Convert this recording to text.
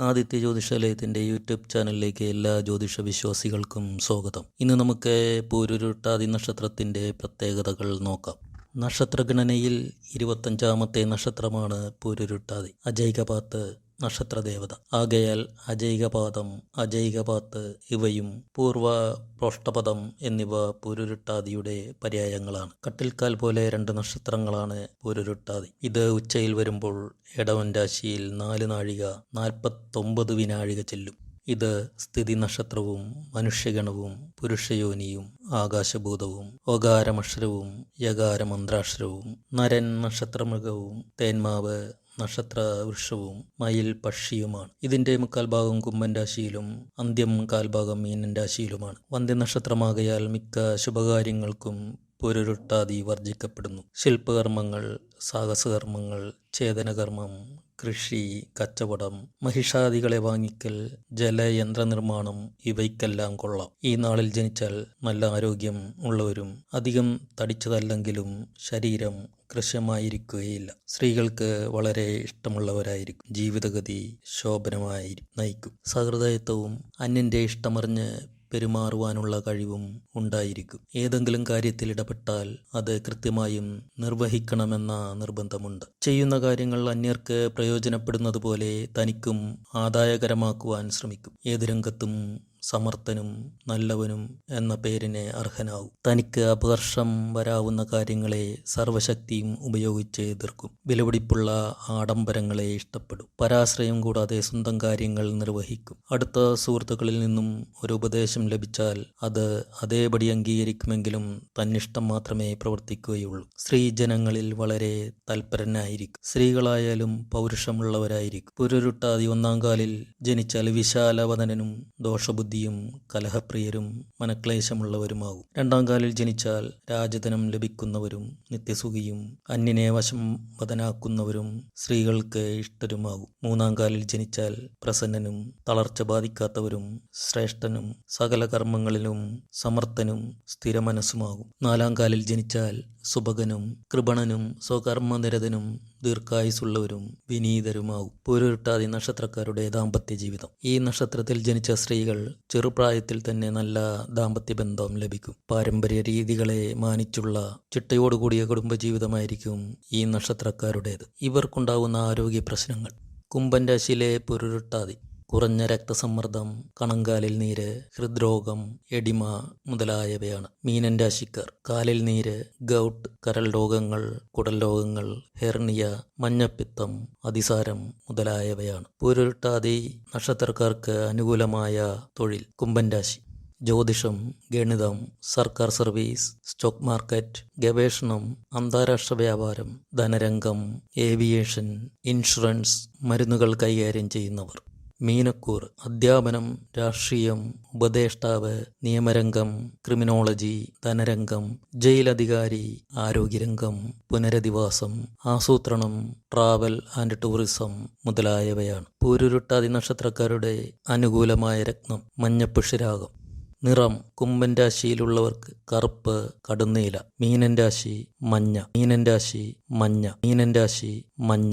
Aditya ജ്യോതിഷാലയത്തിന്റെ YouTube ചാനലിലേക്ക് എല്ലാ ജ്യോതിഷ വിശ്വാസികൾക്കും സ്വാഗതം. ഇന്ന് നമുക്ക് പൂരുരുട്ടാതി നക്ഷത്രത്തിന്റെ പ്രത്യേകതകൾ നോക്കാം. നക്ഷത്രഗണനയിൽ ഇരുപത്തഞ്ചാമത്തെ നക്ഷത്രമാണ് പൂരുരുട്ടാതി. അജൈകപാത്ത് നക്ഷത്രദേവത. ആകയാൽ അജൈകപാദം അജൈകപാത്ത് ഇവയും പൂർവ പ്രോഷ്ടപദം എന്നിവ പൂരുരുട്ടാതിയുടെ പര്യായങ്ങളാണ്. കട്ടിൽക്കാൽ പോലെ രണ്ട് നക്ഷത്രങ്ങളാണ് പൂരുരുട്ടാതി. ഇത് ഉച്ചയിൽ വരുമ്പോൾ ഇടവൻ രാശിയിൽ നാല് നാഴിക നാൽപ്പത്തൊമ്പത് വിനാഴിക ചെല്ലും. ഇത് സ്ഥിതി നക്ഷത്രവും മനുഷ്യഗണവും പുരുഷയോനിയും ആകാശഭൂതവും ഓകാരമക്ഷരവും യകാരമന്ത്രാക്ഷരവും നരൻ നക്ഷത്രമൃഗവും തേന്മാവ് നക്ഷത്ര വൃക്ഷവും മയിൽ പക്ഷിയുമാണ്. ഇതിന്റെ മുക്കാൽ ഭാഗം കുംഭൻ രാശിയിലും അന്ത്യം കാൽഭാഗം മീനൻ രാശിയിലുമാണ്. വന്ധ്യ നക്ഷത്രമാകയാൽ മിക്ക ശുഭകാര്യങ്ങൾക്കും പൊരുരുട്ടാതി വർജിക്കപ്പെടുന്നു ശില്പകർമ്മങ്ങൾ സാഹസകർമ്മങ്ങൾ ഛേദനകർമ്മം കൃഷി കച്ചവടം മഹിഷാദികളെ വാങ്ങിക്കൽ ജലയന്ത്ര നിർമ്മാണം ഇവയ്ക്കെല്ലാം കൊള്ളാം. ഈ നാളിൽ ജനിച്ചാൽ നല്ല ആരോഗ്യം ഉള്ളവരും അധികം തടിച്ചതല്ലെങ്കിലും ശരീരം കൃശ്യമായിരിക്കുകയില്ല സ്ത്രീകൾക്ക് വളരെ ഇഷ്ടമുള്ളവരായിരിക്കും. ജീവിതഗതി ശോഭനമായി നയിക്കും. സഹൃദയത്വവും അന്യന്റെ ഇഷ്ടമറിഞ്ഞ് പെരുമാറുവാനുള്ള കഴിവും ഉണ്ടായിരിക്കും. ഏതെങ്കിലും കാര്യത്തിൽ ഇടപെട്ടാൽ അത് കൃത്യമായും നിർവഹിക്കണമെന്ന നിർബന്ധമുണ്ട്. ചെയ്യുന്ന കാര്യങ്ങൾ അന്യർക്ക് പ്രയോജനപ്പെടുന്നത് പോലെ തനിക്കും ആദായകരമാക്കുവാൻ ശ്രമിക്കും. ഏത് രംഗത്തും സമർത്ഥനും നല്ലവനും എന്ന പേരിന് അർഹനാവും തനിക്ക് അപകർഷം വരാവുന്ന കാര്യങ്ങളെ സർവശക്തിയും ഉപയോഗിച്ച് എതിർക്കും. വിലപിടിപ്പുള്ള ആഡംബരങ്ങളെ ഇഷ്ടപ്പെടും. പരാശ്രയം കൂടാതെ സ്വന്തം കാര്യങ്ങൾ നിർവഹിക്കും. അടുത്ത സുഹൃത്തുക്കളിൽ നിന്നും ഒരു ഉപദേശം ലഭിച്ചാൽ അത് അതേപടി അംഗീകരിക്കുമെങ്കിലും തന്നിഷ്ടം മാത്രമേ പ്രവർത്തിക്കുകയുള്ളൂ. സ്ത്രീ ജനങ്ങളിൽ വളരെ തൽപരനായിരിക്കും. സ്ത്രീകളായാലും പൗരുഷമുള്ളവരായിരിക്കും. പുരുരുട്ടാതി ഒന്നാം കാലിൽ ജനിച്ചാൽ വിശാലവദനനും ദോഷബുദ്ധി ബുദ്ധിയും കലഹപ്രിയരും മനക്ലേശമുള്ളവരുമാകും. രണ്ടാം കാലിൽ ജനിച്ചാൽ രാജധനം ലഭിക്കുന്നവരും നിത്യസുഖിയും അന്യനെ വശം വതനാക്കുന്നവരും സ്ത്രീകൾക്ക് ഇഷ്ടരുമാകും. മൂന്നാം കാലിൽ ജനിച്ചാൽ പ്രസന്നനും തളർച്ച ബാധിക്കാത്തവരും ശ്രേഷ്ഠനും സകല കർമ്മങ്ങളിലും സമർത്ഥനും സ്ഥിരമനസ്സുമാകും. നാലാം കാലിൽ ജനിച്ചാൽ സുഭകനും കൃപണനും സ്വകർമ്മനിരതനും ദീർഘായുസുള്ളവരും വിനീതരുമാകും. പൂരുരുട്ടാതി നക്ഷത്രക്കാരുടെ ദാമ്പത്യ ജീവിതം. ഈ നക്ഷത്രത്തിൽ ജനിച്ച സ്ത്രീകൾ ചെറുപ്രായത്തിൽ തന്നെ നല്ല ദാമ്പത്യ ബന്ധം ലഭിക്കും. പാരമ്പര്യ രീതികളെ മാനിച്ചുള്ള ചിട്ടയോടുകൂടിയ കുടുംബജീവിതമായിരിക്കും ഈ നക്ഷത്രക്കാരുടേത്. ഇവർക്കുണ്ടാകുന്ന ആരോഗ്യ പ്രശ്നങ്ങൾ. കുംഭൻ രാശിയിലെ പുരുരുട്ടാതി. കുറഞ്ഞ രക്തസമ്മർദ്ദം കണങ്കാലിൽ നീര് ഹൃദ്രോഗം എഡിമ മുതലായവയാണ്. മീനൻ കാലിൽ നീര് ഗൗട്ട് കരൾ രോഗങ്ങൾ കുടൽ രോഗങ്ങൾ ഹെർണിയ മഞ്ഞപ്പിത്തം അതിസാരം മുതലായവയാണ്. പൂരുരുട്ടാതി നക്ഷത്രക്കാർക്ക് അനുകൂലമായ തൊഴിൽ കുംഭൻ രാശി. ജ്യോതിഷം ഗണിതം സർക്കാർ സർവീസ് സ്റ്റോക്ക് മാർക്കറ്റ് ഗവേഷണം അന്താരാഷ്ട്ര വ്യാപാരം ധനരംഗം ഏവിയേഷൻ ഇൻഷുറൻസ് മരുന്നുകൾ കൈകാര്യം ചെയ്യുന്നവർ. മീനക്കൂർ അധ്യാപനം രാഷ്ട്രീയം ഉപദേഷ്ടാവ് നിയമരംഗം ക്രിമിനോളജി ധനരംഗം ജയിലധികാരി ആരോഗ്യരംഗം പുനരധിവാസം ആസൂത്രണം ട്രാവൽ ആൻഡ് ടൂറിസം മുതലായവയാണ്. പൂരുരുട്ടാതി നക്ഷത്രക്കാരുടെ അനുകൂലമായ രത്നം മഞ്ഞപ്പുഷിരാഗം. നിറം കുംഭൻ രാശിയിലുള്ളവർക്ക് കറുപ്പ് കടുന്നീല. മീനൻ രാശി മഞ്ഞ. മീനൻ രാശി മഞ്ഞ. മീനൻ രാശി മഞ്ഞ.